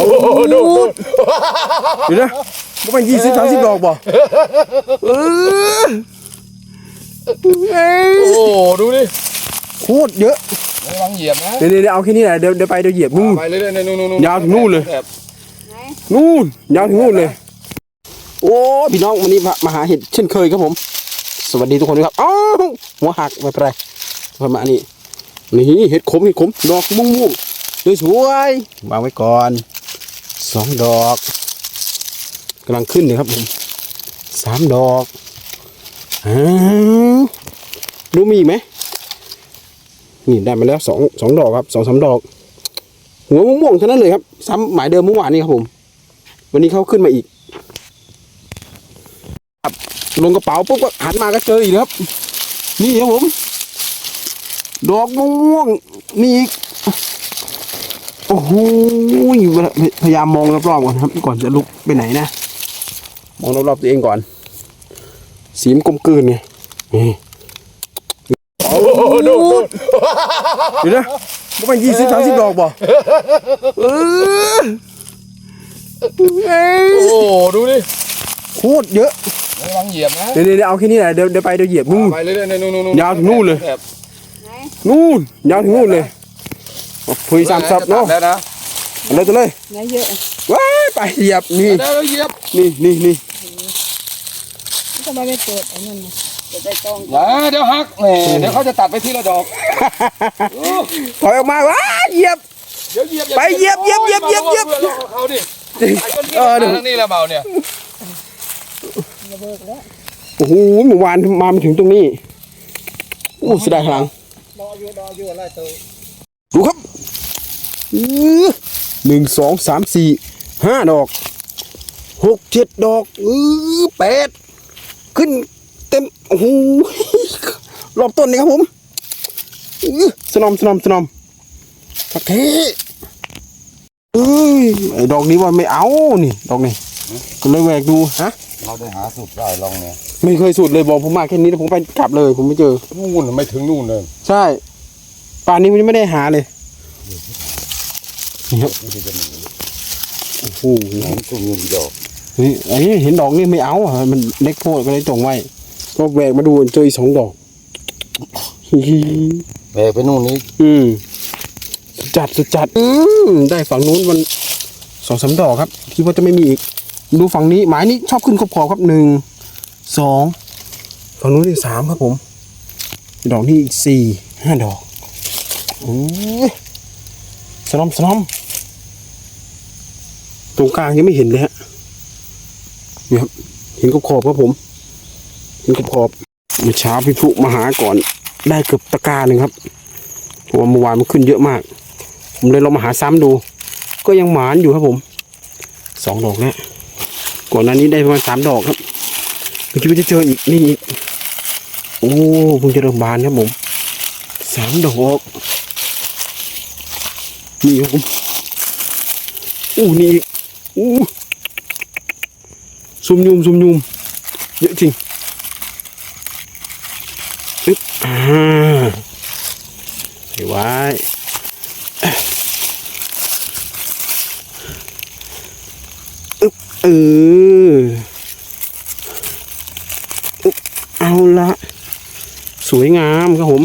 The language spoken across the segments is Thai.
ดูดูเดี๋ยวนะมันเป็นยี่สิบสามสิบดอกบ่เออเอ้ยโอ้ดูดิโคตรเยอะระวังเหยียบนะเดี๋ยวเดี๋ยวเอาแค่นี้แหละเดี๋ยวเดี๋ยวไปเดี๋ยวเหยียบนู่นไปเรื่อยๆนู่นนู่นนู่นยาวถึงนู่นเลยแบบนู่นยาวถึงนู่นเลย โอ้พี่น้องวันนี้มามาหาเห็ดเช่นเคยครับผม สวัสดีทุกคนด้วยครับอ้าวหัวหักไม่เป็นไรประมาณนี้นี่เห็ดขมเห็ดขมดอกม่วงม่วงๆสวยๆวางไว้ก่อน สองดอกกำลังขึ้นเลยครับผมสามดอกอ้าวดูมีอีกไหมนี่ได้มาแล้วสองสองดอกครับสองสามดอก หัวม่วงๆเท่านั้นเลยครับ ซ้ำหมายเดิมเมื่อวานนี้ครับผม วันนี้เขาขึ้นมาอีกครับลงกระเป๋าปุ๊บก็หันมาก็เจออีกครับ นี่ครับผม ดอกม่วงๆนี่อีก โอ้โหพยายามมองรอบๆก่อนครับ ก่อนจะลุกไปไหนนะ มองรอบๆตัวเองก่อน สีมนกลมกลืนไงนี่โอ้ดูดูเดี๋ยวนะมันเป็นยี่สิบสามสิบดอกบ่เออเอ้ยโอ้ดูดิโคตรเยอะระวังเหยียบนะ เดี๋ยวเดี๋ยวเอาแค่นี้แหละเดี๋ยวเดี๋ยวไปเดี๋ยวเหยียบนู่นไปเรื่อยๆนู่นนู่นนู่นยาวถึงนู่นเลยแบบนู่นยาวถึงนู่นเลย พุยสามสับเนาะแล้วนะเอาเลยตัวเลยไหนเยอะว้ายไปเหยียบนี่แล้วเหยียบนี่นี่นี่ทำไมไม่เปิดอันนั้นนะจะได้ต้องอย่าเดี๋ยวหักแหมเดี๋ยวเขาจะตัดไปทีละดอกโอ้ถอยออกมาว้ายเหยียบเดี๋ยวเหยียบไปเหยียบเหยียบเหยียบเหยียบเหยียบมาลงกับเขาดิไอ้คนที่เออเดี๋ยวทางนี้แหละเบาเนี่ยระเบิดแล้วโอ้โหเมื่อวานมามาถึงตรงนี้โอ้เสียดายพลังรออยู่รออยู่อะไรตัวดูครับอื้อ หนึ่งสองสามสี่ห้าดอกหกเจ็ดดอกอือแปดขึ้นเต็มโอ้โหรอบต้นนี่ครับผมอื้อสนอมสนอมสนอมสักเทเอ้ยไอ้ดอกนี้ว่าไม่เอานี่ ดอกนี้ก็เลยแหวกดูฮะเราได้หาสูตรได้ลองเนี่ยไม่เคยสุดเลยบอกผมมาแค่นี้แล้วผมไปกลับเลย ผมไม่เจอนู่นไม่ถึงนู่นเลย ใช่ป่านนี้มันยังไม่ได้หาเลยนี่ ครับนี่คือจะหนีโอ้โหหนังตุ้มยืนดอกนี่ไอ้นี่เห็นดอกนี่ไม่เอาอะมันเล็กโพดก็เลยจงไว้ก็แหวกมาดูเจออีกสองดอกฮิฮิแบกไปนู่นนี้อืมสุดจัดสุดจัดอืมได้ฝั่งนู้นมันสองสามดอกครับคิดว่าจะไม่มีอีก ดูฝั่งนี้หมายนี้ชอบขึ้นขอบๆครับหนึ่งสองฝั่งนู้นอีกสามครับผม ดอกนี้อีกสี่ห้าดอกโอ้ยสนอมสนอม ตรงกลางยังไม่เห็นเลยฮะนี่ครับเห็นขอบขอบครับผมเห็นขอบขอบเมื่อเช้าพี่ฟุมาหาก่อน ได้เกือบตะกร้าหนึ่งครับเพราะว่าเมื่อวานมันขึ้นเยอะมาก ผมเลยลองมาหาซ้ำดู ก็ยังหมานอยู่ครับผมสองดอกแล้วก่อนหน้านี้ได้ประมาณสามดอกครับเมื่อกี้ว่าจะเจออีกนี่อีกโอ้เพิ่งจะเริ่มบานครับผมสามดอกนี่ครับผมอู้นี่อีก อู้ซุ่มยุมซุ่มยุมเยอะจริงอึ๊บอ่าใส่ไว้อึ๊บเอออึ๊บเอาละ สวยงามครับผม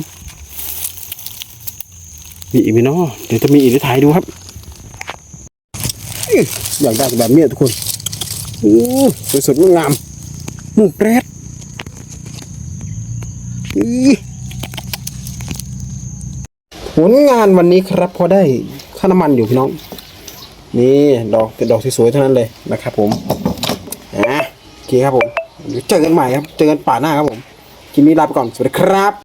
มีอีกไหมเนาะเดี๋ยวจะมีอีกเดี๋ยวถ่ายดูครับ อยากได้แบบนี้ทุกคนโอ้สวยสดงามหมูแรดผลงานวันนี้ครับพอได้ค่าน้ำมันอยู่พี่น้อง นี่ดอกเป็นดอกสวยๆเท่านั้นเลยนะครับผมอะโอเคครับผมเดี๋ยวเจอกันใหม่ครับ เจอกันป่าหน้าครับผมคลิปนี้ลาไปก่อน สวัสดีครับ